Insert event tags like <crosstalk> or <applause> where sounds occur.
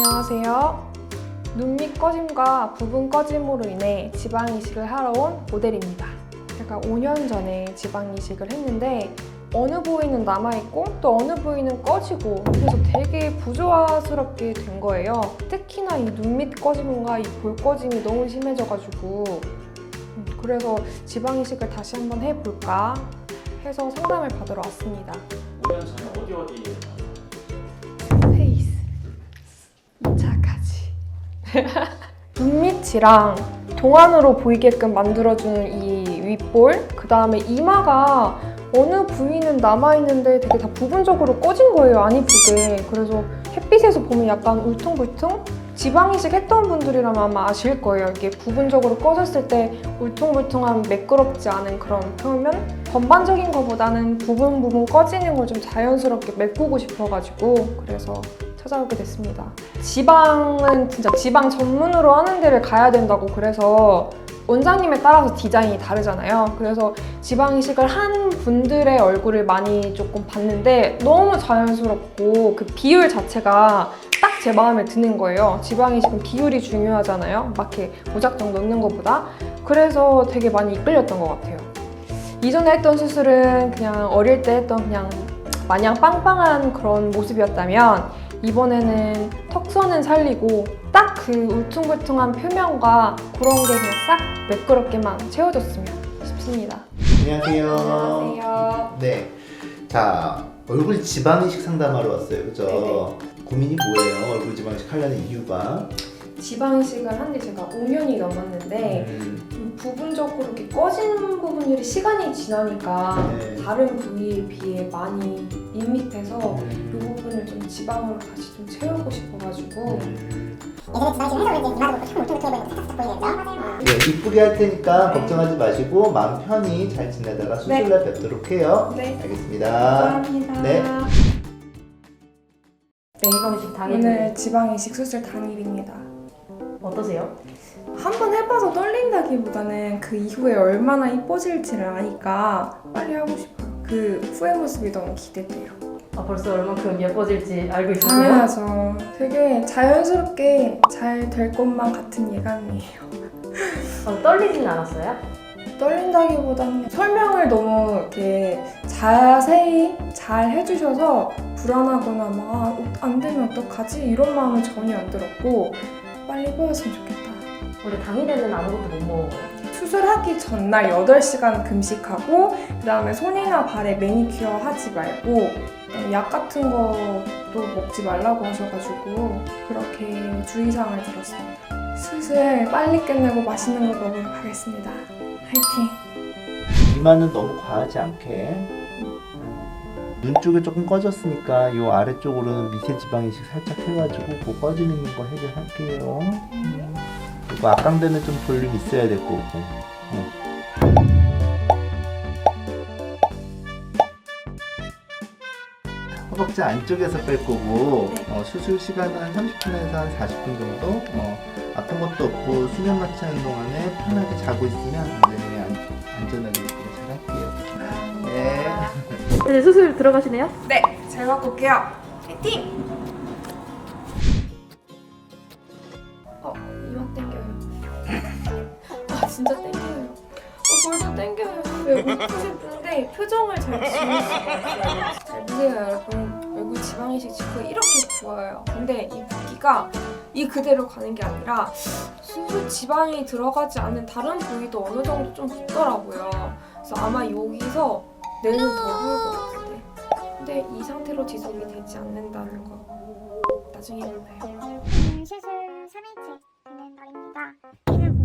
안녕하세요. 눈 밑 꺼짐과 부분 꺼짐으로 인해 지방 이식을 하러 온 모델입니다. 제가 5년 전에 지방 이식을 했는데 어느 부위는 남아있고 또 어느 부위는 꺼지고 그래서 되게 부조화스럽게 된 거예요. 특히나 이 눈 밑 꺼짐과 이 볼 꺼짐이 너무 심해져가지고 음, 그래서 지방 이식을 다시 한번 해볼까 해서 상담을 받으러 왔습니다. 5년 전에 어디 어디 <laughs> 눈밑이랑 동안으로 보이게끔 만들어주는 이 윗볼 그 다음에 이마가 어느 부위는 남아있는데 되게 다 부분적으로 꺼진 거예요 안 이쁘게. 그래서 햇빛에서 보면 약간 울퉁불퉁 지방 이식 했던 분들이라면 아마 아실 거예요. 이게 부분적으로 꺼졌을 때 울퉁불퉁한 매끄럽지 않은 그런 표면? 전반적인 것보다는 부분 부분 꺼지는 걸 좀 자연스럽게 메꾸고 싶어가지고 그래서 찾아오게 됐습니다. 지방은 진짜 지방 전문으로 하는 데를 가야 된다고 그래서 원장님에 따라서 디자인이 다르잖아요. 그래서 지방 이식을 한 분들의 얼굴을 많이 조금 봤는데 너무 자연스럽고 그 비율 자체가 딱 제 마음에 드는 거예요. 지방 이식은 비율이 중요하잖아요. 막 이렇게 무작정 넣는 것보다. 그래서 되게 많이 이끌렸던 것 같아요. 이전에 했던 수술은 그냥 어릴 때 했던 그냥 마냥 빵빵한 그런 모습이었다면 이번에는 턱선은 살리고 딱 그 울퉁불퉁한 표면과 그런 게 그냥 싹 매끄럽게만 채워졌으면 싶습니다. 안녕하세요. 안녕하세요. 네. 자, 얼굴 지방 이식 상담하러 왔어요. 그죠? 고민이 뭐예요? 얼굴 지방 이식 하려는 이유가? 지방 이식을 한지 제가 5년이 넘었는데 음, 좀 부분적으로 이렇게 꺼진 부분들이 시간이 지나니까 네. 다른 부위에 비해 많이 밋밋해서 이 음, 부분을 좀 지방으로 다시 좀 채우고 싶어가지고 음. 예전에 지방 이식을 해서 그런지 이마도 참 울퉁불퉁해 살짝 보이게 되죠? 네, 이쁘게 할 테니까 네. 걱정하지 마시고 마음 편히 잘 지내다가 수술날 뵙도록 해요. 네. 알겠습니다. 감사합니다. 네. 네, 이건 이식 당일 오늘 지방 이식 수술 당일입니다. 어떠세요? 한번 해봐서 떨린다기보다는 그 이후에 얼마나 이뻐질지를 아니까 빨리 하고 싶어요. 그 후의 모습이 너무 기대돼요. 아, 벌써 얼만큼 예뻐질지 알고 있으세요? 당연하죠. 되게 자연스럽게 잘 될 것만 같은 예감이에요. 어, 떨리진 않았어요? 떨린다기보다는 설명을 너무 이렇게 자세히 잘 해주셔서 불안하거나 막 안 되면 어떡하지 이런 마음은 전혀 안 들었고 빨리 보였으면 좋겠다. 원래 당일에는 아무것도 못 먹어요. 수술하기 전날 8시간 금식하고 그 다음에 손이나 발에 매니큐어 하지 말고 그다음에 약 같은 것도 먹지 말라고 하셔가지고 그렇게 주의사항을 들었습니다. 수술 빨리 끝내고 맛있는 거 먹으러 가겠습니다. 화이팅! 이마는 너무 과하지 않게. 눈 쪽이 조금 꺼졌으니까 이 아래쪽으로는 미세 지방 이식 살짝 해가지고 그 꺼지는 거 해결할게요. 음. 그리고 앞광대는 좀 볼륨 있어야 될 거고. 음. 허벅지 안쪽에서 뺄 거고 어, 수술 시간은 한 30분에서 한 40분 정도. 어, 아픈 것도 없고 수면 마취하는 동안에 편하게 자고 있으면 네, 안, 안전하게 잘 할게요. 네. 이제 수술 들어가시네요? 네, 잘 갖고 올게요. 화이팅! 어, 이만 땡겨요. <laughs> 아, 진짜 땡겨요. 어, 벌써 땡겨요. 왜 웃고 싶은데 표정을 잘 지을 수가 없어요. 잘 보세요, 여러분. 얼굴 지방 이식 직후 이렇게 부어요. 근데 이 붓기가 이 그대로 가는 게 아니라 수술 지방이 들어가지 않는 다른 부위도 어느 정도 좀 붓더라고요. 그래서 아마 여기서 내는 더 부을 것 같은데. 근데 이 상태로 지속이 되지 않는다는 거 나중에 봐요. 음, 시술 3일째 되는 날입니다. 여기